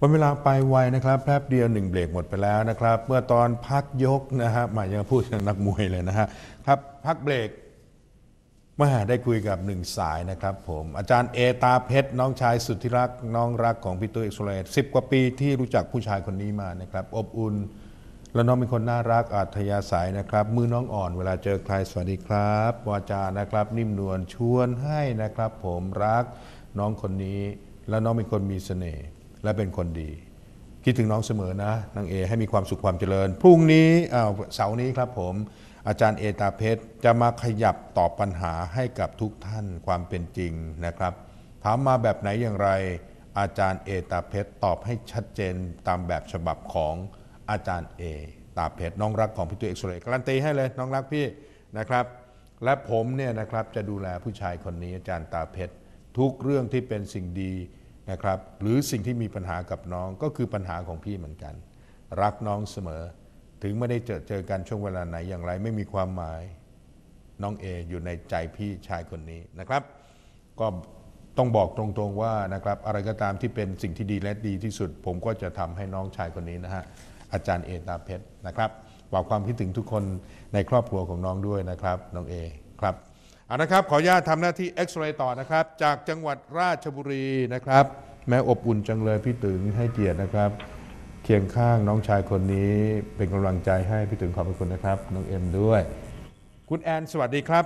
วันเวลาไปไวนะครับแป๊บเดียวหนึ่งเบรกหมดไปแล้วนะครับเมื่อตอนพักยกนะฮะหมายยังพูดทางนักมวยเลยนะฮะครับพักเบรกมาได้คุยกับหนึ่งสายนะครับผม อาจารย์เอตาเพชร น้องชายสุดที่รักน้องรักของพี่ตุ้ยเอ็กซ์เรย์สิบกว่าปีที่รู้จักผู้ชายคนนี้มานะครับ อบอุ่น แล้วน้องเป็นคนน่ารักอัธยาศัยนะครับ มือน้องอ่อนเวลาเจอใครสวัสดีครับ วาจานะครับ นิ่มนวลชวนให้นะครับ ผมรักน้องคนนี้ แล้วน้องเป็นคนมีเสน่ห์ และเป็นคนดี คิดถึงน้องเสมอนะนางเอให้มีความสุขความเจริญ พรุ่งนี้อ้าเสาร์นี้ครับผมอาจารย์เอตาเพชรจะมาขยับตอบปัญหาให้กับทุกท่านความเป็นจริงนะครับ ถามมาแบบไหนอย่างไร อาจารย์เอตาเพชรตอบให้ชัดเจนตามแบบฉบับของอาจารย์เอตาเพชรน้องรักของพี่ตุ้ยเอกซ์เรย์การันตีให้เลยน้องรักพี่นะครับ และผมเนี่ยนะครับจะดูแลผู้ชายคนนี้อาจารย์ตาเพชรทุกเรื่องที่เป็นสิ่งดี นะครับหรือสิ่งที่มีปัญหากับน้องก็คือปัญหาของพี่เหมือนกัน รักน้องเสมอ ถึงไม่ได้เจอเจอกันช่วงเวลาไหนอย่างไรไม่มีความหมายน้องเออยู่ในใจพี่ชายคนนี้นะครับ ก็ต้องบอกตรงๆว่านะครับอะไรก็ตามที่เป็นสิ่งที่ดีและดีที่สุด ผมก็จะทำให้น้องชายคนนี้นะฮะอาจารย์เอตาเพชรนะครับบอกความคิดถึงทุกคนในครอบครัวของน้องด้วยนะครับน้องเอครับ เอานะครับ ขออนุญาตทำหน้าที่เอ็กซเรย์ต่อนะครับ จากจังหวัดราชบุรีนะครับ แม้อบอุ่นจังเลยพี่ตึงให้เกียรตินะครับ เคียงข้างน้องชายคนนี้เป็นกำลังใจให้พี่ตึงขอบพระคุณนะครับ น้องเอ็มด้วย คุณแอนสวัสดีครับ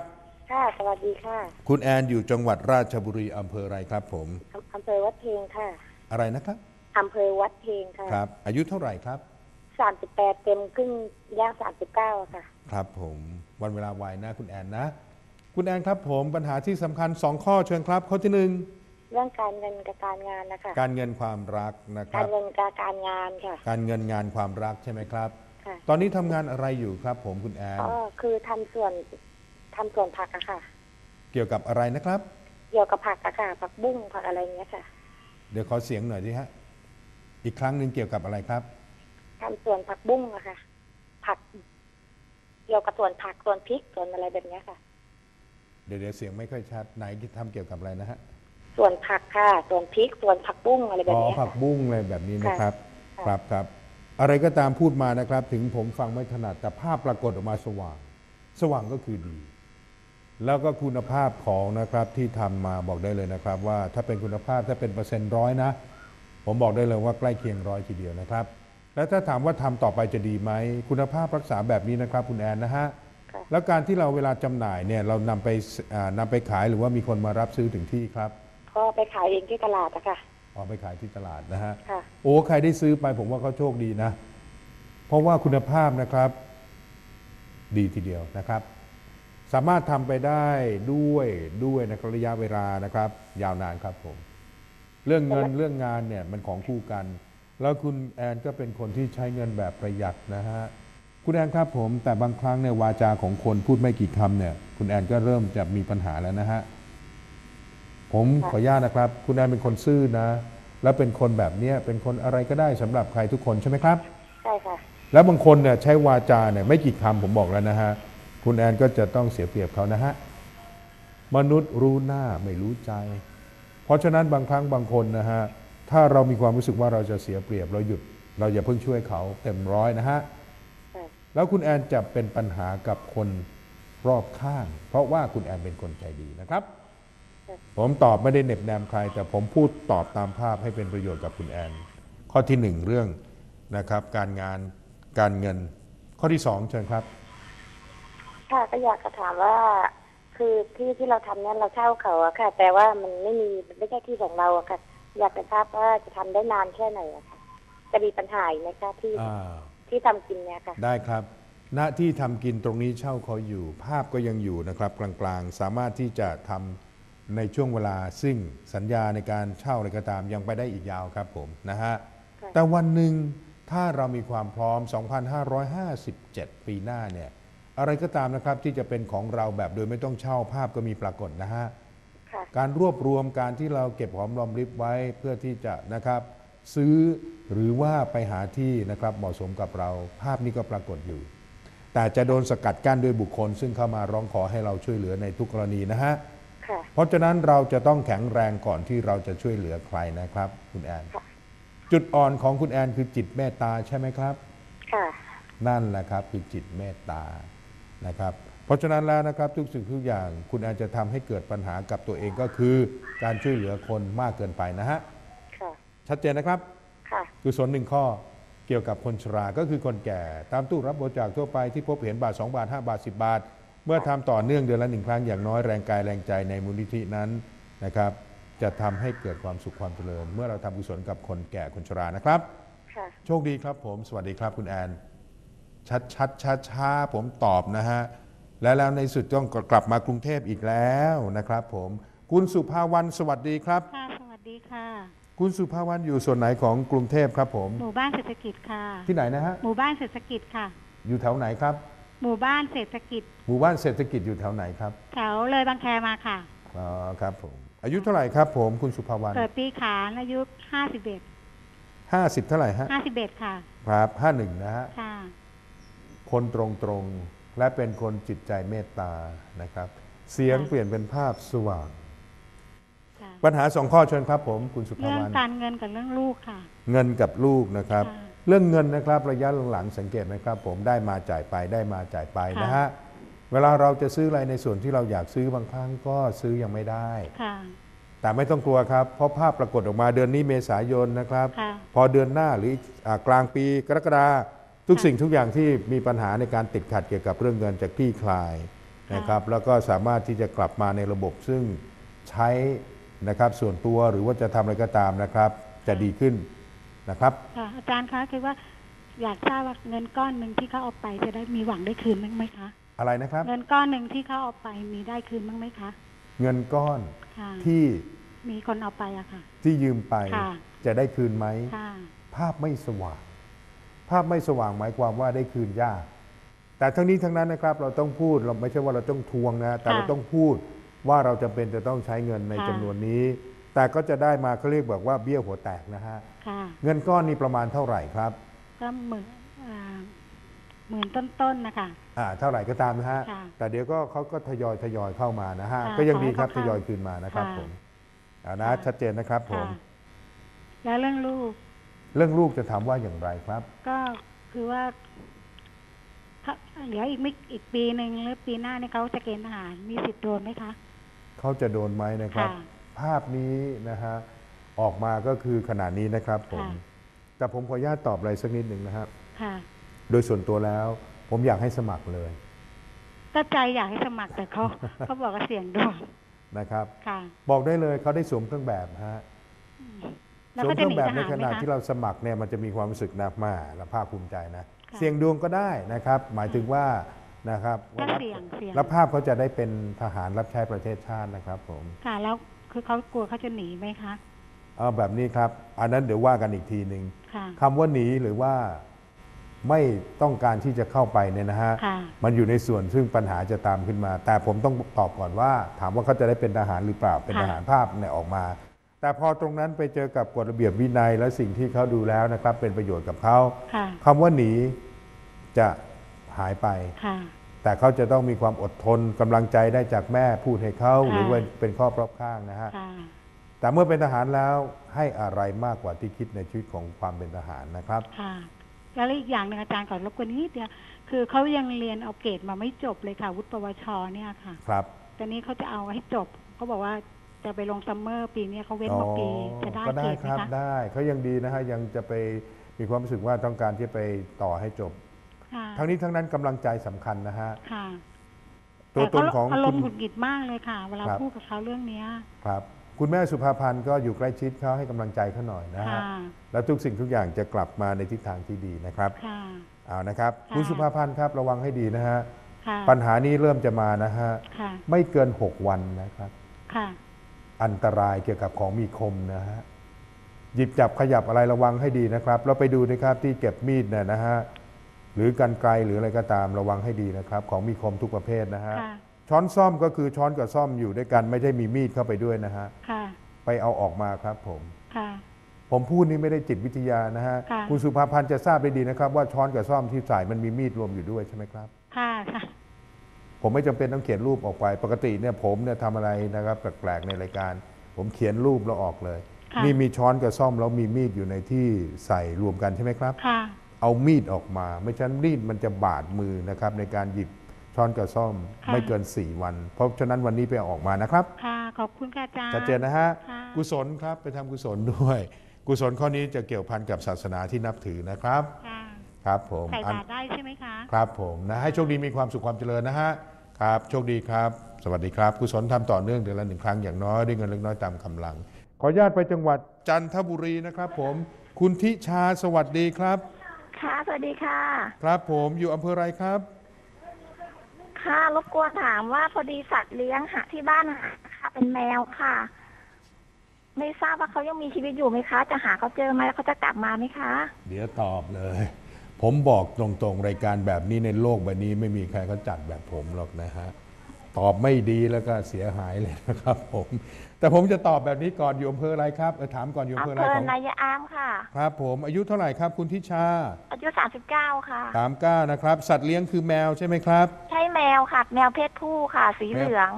ค่ะสวัสดีค่ะคุณแอนอยู่จังหวัดราชบุรีอำเภออะไรครับผม อำอำเภอวัดเพลงค่ะอะไรนะครับ อำเภอวัดเพลงค่ะครับ อายุเท่าไหร่ครับ สามสิบแปดเต็มครึ่งย่างสามสิบเก้าค่ะ ครับผม วันเวลาไวนะคุณแอนนะ คุณแอนครับผมปัญหาที่สำคัญ 2 ข้อเชิญครับ ข้อที่หนึ่งเรื่องการเงินกับการงานนะคะการเงินความรักนะคการรับเงินกับการงานค่ะ การเงินงานความรักใช่ไหมครับ ค่ะ ตอนนี้ทำงานอะไรอยู่ครับ ผมคุณแอนก็คือทำส่วนทำส่วนผักอะค่ะ เกี่ยวกับอะไรนะครับ เกี่ยวกับผักอะค่ะ ผักบุ้งผักอะไรอย่างเงี้ยค่ะเดี๋ยวขอเสียงหน่อยดิฮะอีกครั้งหนึ่งเกี่ยวกับอะไรครับ ทำส่วนผักบุ้งอะค่ะ ผัก เกี่ยวกับส่วนผักส่วนพริกส่วนอะไรแบบเนี้ยค่ะ เดี๋ยวเดี๋ยวเสียงไม่ค่อยชัดไหนทำเกี่ยวกับอะไรนะฮะส่วนผักค่ะส่วนพริกส่วนผักบุ้งอะไรแบอ๋บอเนี้ยผัค่ะกบุ้งอะไรแบบนี้นะครับ ค่ะ ครับครับ อะไรก็ตามพูดมานะครับ ถึงผมฟังไม่ถนัดแต่ภาพปรากฏออกมาสว่าง สว่างก็คือดี แล้วก็คุณภาพของนะครับที่ทำมาบอกได้เลยนะครับ ว่าถ้าเป็นคุณภาพถ้าเป็นเปอร์เซ็นต์ร้อยนะ ผมบอกได้เลยว่าใกล้เคียงร้อยทีเดียวนะครับ แล้วถ้าถามว่าทำต่อไปจะดีไหมคุณภาพรักษาแบบนี้นะครับ คุณแอนนะฮะค่ะ แล้วการที่เราเวลาจำหน่ายเนี่ยเรานำไปอ่านำไปขายหรือว่ามีคนมารับซื้อถึงที่ครับ ก็ไปขายเองที่ตลาดอะค่ะออกไปขายที่ตลาดนะฮะค่ะโอ้ใครได้ซื้อไปผมว่าเขาโชคดีนะ เพราะว่าคุณภาพนะครับ ดีทีเดียวนะครับ สามารถทำไปได้ด้วยด้วยนะครับระยะเวลานะครับ ยาวนานครับผม เรื่องเงินเรื่องงานเนี่ยมันของคู่กัน แล้วคุณแอนก็เป็นคนที่ใช้เงินแบบประหยัดนะฮะ คุณแอนครับผมแต่บางครั้งเนี่ยวาจาของคนพูดไม่กี่คำเนี่ย คุณแอนก็เริ่มจะมีปัญหาแล้วนะฮะผมขออนุญาตนะครับ คุณแอนเป็นคนซื่อนะ แล้วเป็นคนแบบเนี้ยเป็นคนอะไรก็ได้สำหรับใครทุกคนใช่ไหมครับ ใช่ค่ะ แล้วบางคนเนี่ยใช้วาจาเนี่ยไม่กี่คำผมบอกแล้วนะฮะคุณแอนก็จะต้องเสียเปรียบเขานะฮะมนุษย์รู้หน้าไม่รู้ใจ เพราะฉะนั้นบางครั้งบางคนนะฮะถ้าเรามีความรู้สึกว่าเราจะเสียเปรียบเราหยุด เราอย่าเพิ่งช่วยเขาเต็มร้อยนะฮะค่ะ แล้วคุณแอนจะเป็นปัญหากับคนรอบข้าง เพราะว่าคุณแอนเป็นคนใจดีนะครับ ผมตอบไม่ได้เหน็บแนมใคร แต่ผมพูดตอบตามภาพให้เป็นประโยชน์กับคุณแอน ข้อที่หนึ่งเรื่องนะครับการงานการเงิน ข้อที่สองเชิญครับ ค่ะก็อยากจะถามว่า คือที่ที่เราทำเนี่ยเราเช่าเขาอะค่ะ แต่ว่ามันไม่มีมันไม่ใช่ที่ของเราอะค่ะ อยากจะทราบว่าจะทำได้นานแค่ไหนอะค่ะ จะมีปัญหาอีกไหมคะที่อ่า ที่ทำกินเนี่ยค่ะ ได้ครับณที่ทำกินตรงนี้เช่าเขาอยู่ ภาพก็ยังอยู่นะครับ กลางๆ สามารถที่จะทำในช่วงเวลาซึ่งสัญญาในการเช่าอะไรก็ตามยังไปได้อีกยาวครับผมนะฮะ ค่ะ แต่วันหนึ่งถ้าเรามีความพร้อม 2557 ปีหน้าเนี่ย อะไรก็ตามนะครับที่จะเป็นของเราแบบโดยไม่ต้องเช่าภาพก็มีปรากฏนะฮะ ค่ะ การรวบรวมการที่เราเก็บหอมรอมริบไว้เพื่อที่จะนะครับ ซื้อหรือว่าไปหาที่นะครับเหมาะสมกับเรา ภาพนี้ก็ปรากฏอยู่ แต่จะโดนสกัดกั้นด้วยบุคคล ซึ่งเข้ามาร้องขอให้เราช่วยเหลือในทุกกรณีนะฮะค่ะเพราะฉะนั้นเราจะต้องแข็งแรงก่อนที่เราจะช่วยเหลือใครนะครับ คุณแอนค่ะจุดอ่อนของคุณแอนคือจิตเมตตาใช่ไหมครับค่ะนั่นแหละครับคือจิตเมตตานะครับเพราะฉะนั้นแล้วนะครับทุกสิ่งทุกอย่างคุณอาจจะทำให้เกิดปัญหากับตัวเองก็คือการช่วยเหลือคนมากเกินไปนะฮะค่ะ ชัดเจนนะครับ ค่ะคือส่วนหนึ่งข้อเกี่ยวกับคนชรา ก็คือคนแก่ ตามตู้รับบริจาคทั่วไปที่พบเห็นบาท 2 บาท 5 บาท 10 บาท เมื่อทำต่อเนื่องเดือนละหนึ่งครั้งอย่างน้อยแรงกายแรงใจในมูลนิธินั้นนะครับ จะทำให้เกิดความสุขความเจริญ เมื่อเราทำกุศลกับคนแก่คนชรานะครับ ค่ะ โชคดีครับผม สวัสดีครับคุณแอน ชัดชัดช้าช้าผมตอบนะฮะ และแล้วในสุดต้องกลับมากรุงเทพอีกแล้วนะครับผม คุณสุภาวันสวัสดีครับ ค่ะสวัสดีค่ะ คุณสุภาวันอยู่ส่วนไหนของกรุงเทพครับผม หมู่บ้านเศรษฐกิจค่ะ ที่ไหนนะฮะ หมู่บ้านเศรษฐกิจค่ะ อยู่แถวไหนครับ หมู่บ้านเศรษฐกิจ หมู่บ้านเศรษฐกิจอยู่แถวไหนครับแถวเลยบางแคมาค่ะ อ๋อครับผม อายุเท่าไหร่ครับผม คุณสุภาวันเกิดปีขานอายุห้าสิบเอ็ดห้าสิบเท่าไหร่ฮะห้าสิบเอ็ดค่ะ ครับห้าหนึ่งนะฮะ ค่ะ คนตรงตรงๆและเป็นคนจิตใจเมตตานะครับ เสียงค่ะเปลี่ยนเป็นภาพสว่างค่ะ ปัญหาสองข้อเชิญครับผมคุณสุภาเรื่องวันการเงินกับเรื่องลูกค่ะ เงินกับลูกนะครับ ค่ะเรื่องเงินนะครับระยะหลังๆสังเกตไหมครับ ผมได้มาจ่ายไปได้มาจ่ายไปค่ะ นะฮะเวลาเราจะซื้ออะไรในส่วนที่เราอยากซื้อบางครั้งก็ซื้อยังไม่ได้ ค่ะ แต่ไม่ต้องกลัวครับ เพราะภาพปรากฏออกมาเดือนนี้เมษายนนะครับ ค่ะ พอเดือนหน้าหรืออ่ากลางปีกรกฎาทุกสิ่งทุกอย่างที่มีปัญหาในการติดขัดเกี่ยวกับเรื่องเงินจากที่คลายนะครับ แล้วก็สามารถที่จะกลับมาในระบบซึ่งใช้ นะครับ ส่วนตัวหรือว่าจะทำอะไรก็ตามนะครับ จะดีขึ้นนะครับ ค่ะ อาจารย์คะคือว่าอยากทราบว่าเงินก้อนหนึ่งที่เขาเอาไปจะได้มีหวังได้คืนบ้างไหมคะ อะไรนะครับ เงินก้อนหนึ่งที่เขาเอาไปมีได้คืนบ้างไหมคะ เงินก้อนค่ะ ที่มีคนเอาไปอะค่ะ ที่ยืมไป ค่ะ จะได้คืนไหม ค่ะ ภาพไม่สว่าง ภาพไม่สว่างหมายความว่าได้คืนยาก แต่ทั้งนี้ทั้งนั้นนะครับ เราต้องพูดเราไม่ใช่ว่าเราต้องทวงนะ แต่ค่ะเราต้องพูด ว่าเราจำเป็นจะต้องใช้เงินในค่ะ จำนวนนี้ แต่ก็จะได้มาเขาเรียกบอกว่าเบี้ยหัวแตกนะฮะค่ะ เงินก้อนนี้ประมาณเท่าไหร่ครับก็หมื่นอ่าหมื่นต้นๆนะคะ อ่าเท่าไหร่ก็ตามนะฮะค่ะแต่เดี๋ยวก็เขาก็ทยอยทยอยเข้ามานะฮะค่ะก็ยังดีครับขทอให้เขายอยคืนมานะครับค่ะผมเอานะค่ะ ชัดเจนนะครับผมค่ะ แล้วเรื่องลูกเรื่องลูกจะถามว่าอย่างไรครับ ก็คือว่าถ้าเหลืออีกไม่อีกปีหนึ่งหรือปีหน้าเนี่ยเขาจะเกณฑ์ทหารมีสิทธิ์โดนไหมคะ เขาจะโดนไหมนะครับ ค่ะภาพนี้นะฮะออกมาก็คือขนาดนี้นะครับผมค่ะ แต่ผมขออนุญาตตอบอะไรสักนิดหนึ่งนะครับ ค่ะ โดยส่วนตัวแล้วผมอยากให้สมัครเลยก็ใจอยากให้สมัครแต่เขา เขาบอกว่าเสี่ยงโดนนะครับ ค่ะ บอกได้เลยเขาได้สวมเครื่องแบบฮะแล้วสวมก็เคจะรื่หนีแบบทในหารขไหมณะคะ ที่เราสมัครเนี่ยมันจะมีความรู้สึกหนักมาและภาคภูมิใจนะ ค่ะ เสี่ยงดวงก็ได้นะครับ หมายถึงว่า นะครับถ้าว่าเสี่ยงเสี่ยงแล้วภาพเขาจะได้เป็นทหารรับใช้ประเทศชาตินะครับผมค่ะ แล้วคือเขากลัวเขาจะหนีไหมคะเอาแบบนี้ครับ อันนั้นเดี๋ยวว่ากันอีกทีหนึ่งค่ะ คำว่าหนีหรือว่าไม่ต้องการที่จะเข้าไปเนี่ยนะฮะ ค่ะ มันอยู่ในส่วนซึ่งปัญหาจะตามขึ้นมา แต่ผมต้องตอบก่อนว่า ถามว่าเขาจะได้เป็นทหารหรือเปล่าเป็นค่ะทหารภาพเนี่ยออกมา แต่พอตรงนั้นไปเจอกับกฎระเบียบวินัยและสิ่งที่เขาดูแล้วนะครับ เป็นประโยชน์กับเขา ค่ะ คำว่าหนีจะ หายไป ค่ะ แต่เขาจะต้องมีความอดทนกำลังใจได้จากแม่พูดให้เขาค่ะ หรือว่าเป็นข้อรอบข้างนะฮะ ค่ะ แต่เมื่อเป็นทหารแล้วให้อะไรมากกว่าที่คิดในชีวิตของความเป็นทหารนะครับ ค่ะ แล้วอีกอย่างหนึ่งอาจารย์ก่อนรบกวนนิดเดียวคือเขายังเรียนเอาเกรดมาไม่จบเลยค่ะ วุฒิปวชเนี่ยค่ะ ครับ ตอนนี้เขาจะเอาให้จบเขาบอกว่าจะไปลงซัมเมอร์ปีเนี้ยเขาเว้นมาปีจะได้ก็เกได้รดไหคมรับคะ ได้เขายังดีนะฮะยังจะไปมีความรู้สึกว่าต้องการที่ไปต่อให้จบ ค่ะทั้งนี้ทั้งนั้นกำลังใจสำคัญนะฮะ ค่ะตัวตนของแต่เขาอารคุมณณ์หงุดหงิดมากเลยค่ะ เวลาครับ พูดกับเขาเรื่องเนี้ยครับ คุณแม่สุภาพันธ์ก็อยู่ใกล้ชิดเขาให้กำลังใจเขาหน่อยนะค่ะ ฮะ แล้วทุกสิ่งทุกอย่างจะกลับมาในทิศทางที่ดีนะครับ ค่ะ เอานะครับ ค่ะ คุณสุภาพันธ์ครับระวังให้ดีนะฮะ ค่ะปัญหานี้เริ่มจะมานะฮะ ค่ะ ไม่เกิน 6 วันนะครับ ค่ะ อันตรายเกี่ยวกับของมีคมนะฮะ หยิบจับขยับอะไรระวังให้ดีนะครับ เราไปดูนะครับที่เก็บมีดเนี่ยนะฮะ หรือกันไกลหรืออะไรก็ตามระวังให้ดีนะครับ ของมีคมทุกประเภทนะฮะค่ะ ช้อนซ่อมก็คือช้อนกับซ่อมอยู่ด้วยกันไม่ใช่มีมีดเข้าไปด้วยนะฮะค่ะ ไปเอาออกมาครับผม ค่ะ ผมพูดนี่ไม่ได้จิตวิทยานะฮะค่ะ คุณสุภาพันธ์จะทราบได้ดีนะครับ ว่าช้อนกับซ่อมที่ใส่มันมีมีดรวมอยู่ด้วยใช่ไหมครับ ค่ะค่ะ ผมไม่จำเป็นต้องเขียนรูปออกไป ปกติเนี่ยผมเนี่ยทำอะไรนะครับแปลกๆในรายการ ผมเขียนรูปแล้วออกเลย ค่ะ นี่มีช้อนกับซ่อมแล้วมีมีดอยู่ในที่ใส่รวมกันใช่ไหมครับ ค่ะ เอามีดออกมา ไม่ฉะนั้นมีดมันจะบาดมือนะครับในการหยิบช้อนกับซ่อมค่ะ ไม่เกิน 4 วัน เพราะฉะนั้นวันนี้ไปเอาออกมานะครับ ค่ะ ขอบคุณค่ะอาจารย์ ชัดเจนนะฮะ ค่ะ กุศลครับไปทำกุศลด้วย กุศลข้อนี้จะเกี่ยวพันกับศาสนาที่นับถือนะครับ ค่ะครับผมใส่อันบาตรได้ใช่ไหมคะ ครับผมนะให้โชคดีมีความสุขความเจริญนะฮะครับ โชคดีครับ สวัสดีครับ กุศลทำต่อเนื่องเดือนละหนึ่งครั้งอย่างน้อยด้วยเงินเล็กน้อยตามกำลัง ขออนุญาตไปจังหวัดจันทบุรีนะครับ ผม คุณทิชาสวัสดีครับ ค่ะ สวัสดีค่ะ ครับผมอยู่อำเภออะไรครับ ค่ะ รบกวนถามว่าพอดีสัตว์เลี้ยงหาที่บ้านหาค่ะ เป็นแมวค่ะ ไม่ทราบว่าเขายังมีชีวิตอยู่ไหมคะ จะหาเขาเจอไหมแล้วเขาจะกลับมาไหมคะ เดี๋ยวตอบเลย ผมบอกตรงๆ รายการแบบนี้ในโลกใบนี้ไม่มีใครเขาจัดแบบผมหรอกนะฮะ ตอบไม่ดีแล้วก็เสียหายเลยนะครับผม แต่ผมจะตอบแบบนี้ก่อนอยู่อำเภออะไรครับเออถามก่อนอยู่อำเภออำอะไรเภอของนายอามค่ะ ครับ ผมอายุเท่าไหร่ครับคุณทิชาอายุสามสิบเก้าค่ะ สามเก้านะครับ สัตว์เลี้ยงคือแมวใช่ไหมครับ ใช่แมวค่ะ แมวเพศผู้ค่ะ สีแมว เหลือง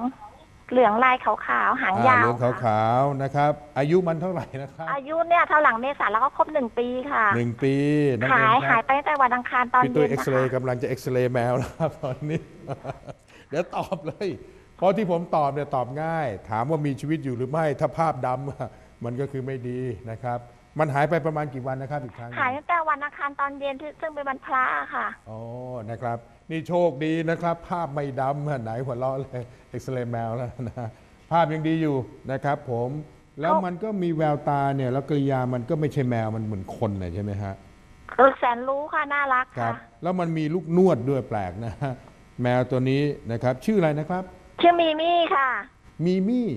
เหลืองลายขาวๆหางอ่ายาวเหลืองค่ะขาวๆนะครับ อายุมันเท่าไหร่นะครับอายุเนี่ยเท่าหลังเมษาแล้วก็ครบหนึ่งปีค่ะ หนึ่งปีนั่นหาเอยงคหารัยบไปตั้งแต่วันอังคารตอนพี่ตุ้เย็ยนเอ็กนะซเรคะย์กำลังจะเอ็กซเรย์แมวแล้วครับตอนนี้ เดี๋ยวตอบเลย เพราะที่ผมตอบเนี่ยตอบง่าย ถามว่ามีชีวิตอยู่หรือไม่ถ้าภาพดำอะมันก็คือไม่ดีนะครับ มันหายไปประมาณกี่วันนะครับอีกครั้งหนึ่ง หายตั้งแต่วันอังคารตอนเย็นที่ซึ่งเป็นวันพระค่ะ อ๋อ นะครับ นี่โชคดีนะครับ ภาพไม่ดำอะไหนหัวเราะเลย เอ็กซเรย์แมวแล้วนะ ภาพยังดีอยู่นะครับผม แล้วเขามัมันก็มีแววตาเนี่ย แล้วกริยามันก็ไม่ใช่แมว มันเหมือนคนเลยใช่ไหมฮะเออแสนรู้ค่ะ น่ารักครัค่ะบแล้วมันมีลูกนวดด้วยแปลกนะฮะแมวตัวนี้นะครับ ชื่ออะไรนะครับ ชื่อมีมี่ค่ะ มีมี่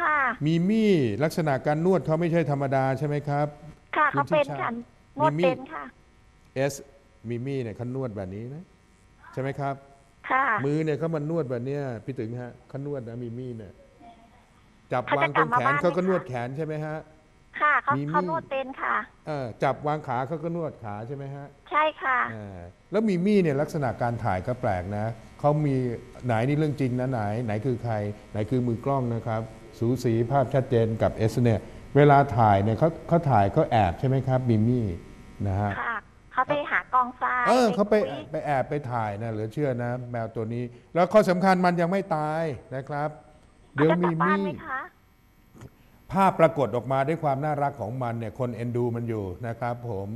ค่ะ มีมี่ลักษณะการนวดเขาไม่ใช่ธรรมดาใช่ไหมครับ ค่ะคุณเขาเป็นทิชาค่ะนมีวดมี่เป็นค่ะ S มีมี่เนี่ยเขานวดแบบนี้นะ ใช่ไหมครับ ค่ะ มือเนี่ยเขามานวดแบบเนี้ยพี่ถึงฮะเขานวดนะมีมี่เนี่ยจับเขาวาจะงกตลัรบงมาแขนบ้านเขาก็ไหมนวดคะแขนใช่ไหมฮะค่ะเขามีมี่เขานวดเป็นค่ะเออจับวางขาเขาก็นวดขาใช่ไหมฮะ ใช่ค่ะเออแล้วมีมี่เนี่ยลักษณะการถ่ายก็แปลกนะ เขามีไหนนี่เรื่องจริงนะไหนไหนคือใคร ไหนคือมือกล้องนะครับ สูสีภาพชัดเจนกับเอสเนี่ยเวลาถ่ายเนี่ยเขาเขาถ่ายเขาแอบใช่ไหมครับมีมี่นะฮะค่ะเขาไปหากองทรายเออเขาไปคุยไปแอบไปถ่ายนะเหลือเชื่อนะ แมวตัวนี้ แล้วข้อสำคัญมันยังไม่ตายนะครับ เดี๋ยวเขาจะกมีลับบ้านมี่ไหมคะ ภาพปรากฏออกมาด้วยความน่ารักของมันเนี่ยคนเอ็นดูมันอยู่นะครับผม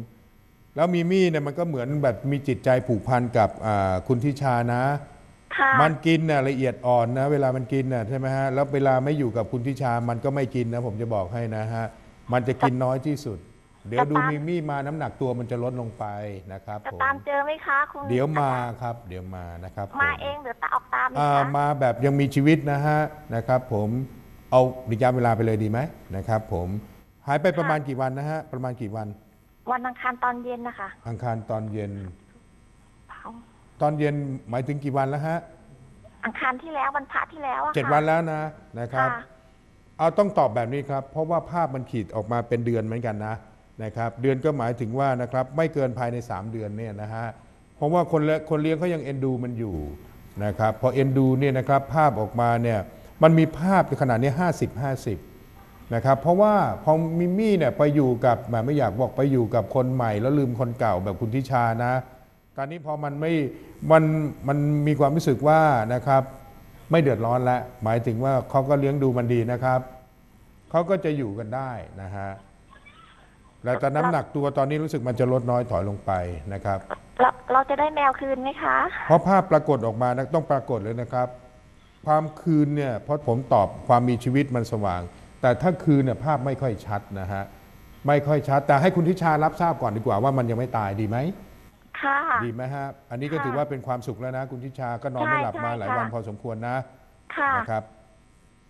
แล้วมีมี่เนี่ยมันก็เหมือนแบบมีจิตใจผูกพันกับอ่าคุณทิชานะ ค่ะมันกินน่ะละเอียดอ่อนนะ เวลามันกินน่ะใช่ไหมฮะแล้วเวลาไม่อยู่กับคุณทิชา มันก็ไม่กินนะผมจะบอกให้นะฮะมันจะกินน้อยที่สุด เดี๋ยวดูมีมี่มาน้ำหนักตัวมันจะลดลงไปนะครับจะผมตามเจอไหมคะคุณเดี๋ยวมาครับ เดี๋ยวมานะครับผ มาเองหรือตาออกตามไหมอ่าคะมาแบบยังมีชีวิตนะฮะนะครับผมเอาระยะเวลาไปเลยดีไหมนะครับผมหายไปประมาณกี่วันนะฮะประมาณกี่วัน วันอังคารตอนเย็นนะคะ อังคารตอนเย็นเผา ตอนเย็นหมายถึงกี่วันแล้วฮะอังคารที่แล้ววันพระที่แล้วอะค่ะ เจ็ดวันแล้วนะนะครับ ค่ะ เอาต้องตอบแบบนี้ครับ เพราะว่าภาพมันขีดออกมาเป็นเดือนเหมือนกันนะนะครับ เดือนก็หมายถึงว่านะครับไม่เกินภายใน 3 เดือนเนี่ยนะฮะเพราะว่าคนเลี้ยคนเลี้ยงเขายังเอ็นดูมันอยู่นะครับพอเอ็นดูเนี่ยนะครับภาพออกมาเนี่ยมันมีภาพในขนาดนี้ 50 50นะครับเพราะว่าพอมิมี่เนี่ยไปอยู่กับแหมไม่อยากบอกไปอยู่กับคนใหม่ แล้วลืมคนเก่าแบบคุณทิชานะ ตอนนี้พอมันไม่มันมันมีความรู้สึกว่านะครับ ไม่เดือดร้อนแล้วหมายถึงว่าเขาก็เลี้ยงดูมันดีนะครับเขาก็จะอยู่กันได้นะฮะแล้วแต่น้ำหนักตัวตอนนี้รู้สึกมันจะลดน้อยถอยลงไปนะครับเราเราจะได้แมวคืนไหมคะ เพราะภาพปรากฏออกมานะต้องปรากฏเลยนะครับ ความคืนเนี่ยเพราะผมตอบความมีชีวิตมันสว่าง แต่ถ้าคืนเนี่ยภาพไม่ค่อยชัดนะฮะไม่ค่อยชัด แต่ให้คุณทิชารับทราบก่อนดีกว่าว่ามันยังไม่ตายดีไหม ค่ะ ดีไหมฮะ อันนี้ก็ค่ะถือว่าเป็นความสุขแล้วนะ คุณทิชาก็นอนไม่หลับมาใช่หลายค่ะ วันพอสมควรนะค่ะ นะครับ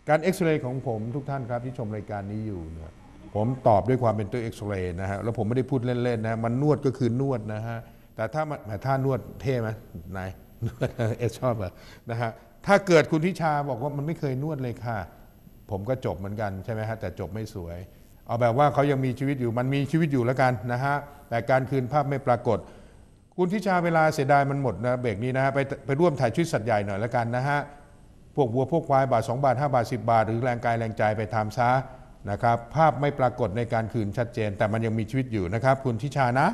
การเอ็กซเรย์ของผมทุกท่านครับที่ชมรายการนี้อยู่เนี่ยผมตอบด้วยความเป็นตัวเอ็กซเรย์นะฮะแล้วผมไม่ได้พูดเล่นๆนะมันนวดก็คือนวดนะฮะแต่ถ้ามันแหมท่านวดเท่ไหมนายนวดเอสชอบเหรอนะฮะถ้าเกิดคุณทิชาบอกว่ามันไม่เคยนวดเลยค่ะ ผมก็จบเหมือนกันใช่ไหมฮะแต่จบไม่สวย เอาแบบว่าเขายังมีชีวิตอยู่มันมีชีวิตอยู่แล้วกันนะฮะแต่การคืนภาพไม่ปรากฏ คุณทิชาเวลาเสียดายมันหมดนะเบรกนี้นะฮะไปไปร่วมถ่ายชีวิตสัตว์ใหญ่หน่อยแล้วกันนะฮะพวกวัวพวกควายบาท 2 บาท 5 บาท 10 บาท หรือแรงกายแรงใจไปทำซะนะครับ ภาพไม่ปรากฏในการคืนชัดเจน แต่มันยังมีชีวิตอยู่นะครับ คุณทิชานะ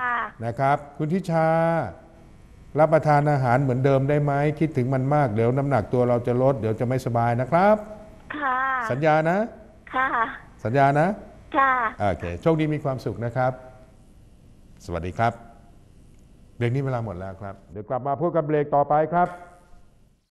ค่ะนะครับ คุณทิชา รับประทานอาหารเหมือนเดิมได้ไหมคิดถึงมันมากเดี๋ยวน้ำหนักตัวเราจะลดเดี๋ยวจะไม่สบายนะครับ ค่ะ สัญญานะ ค่ะ สัญญานะ ค่ะโอเคโชคดีมีความสุขนะครับ สวัสดีครับ เบรกนี้เวลาหมดแล้วครับ เดี๋ยวกลับมาพบกับเบรกต่อไปครับ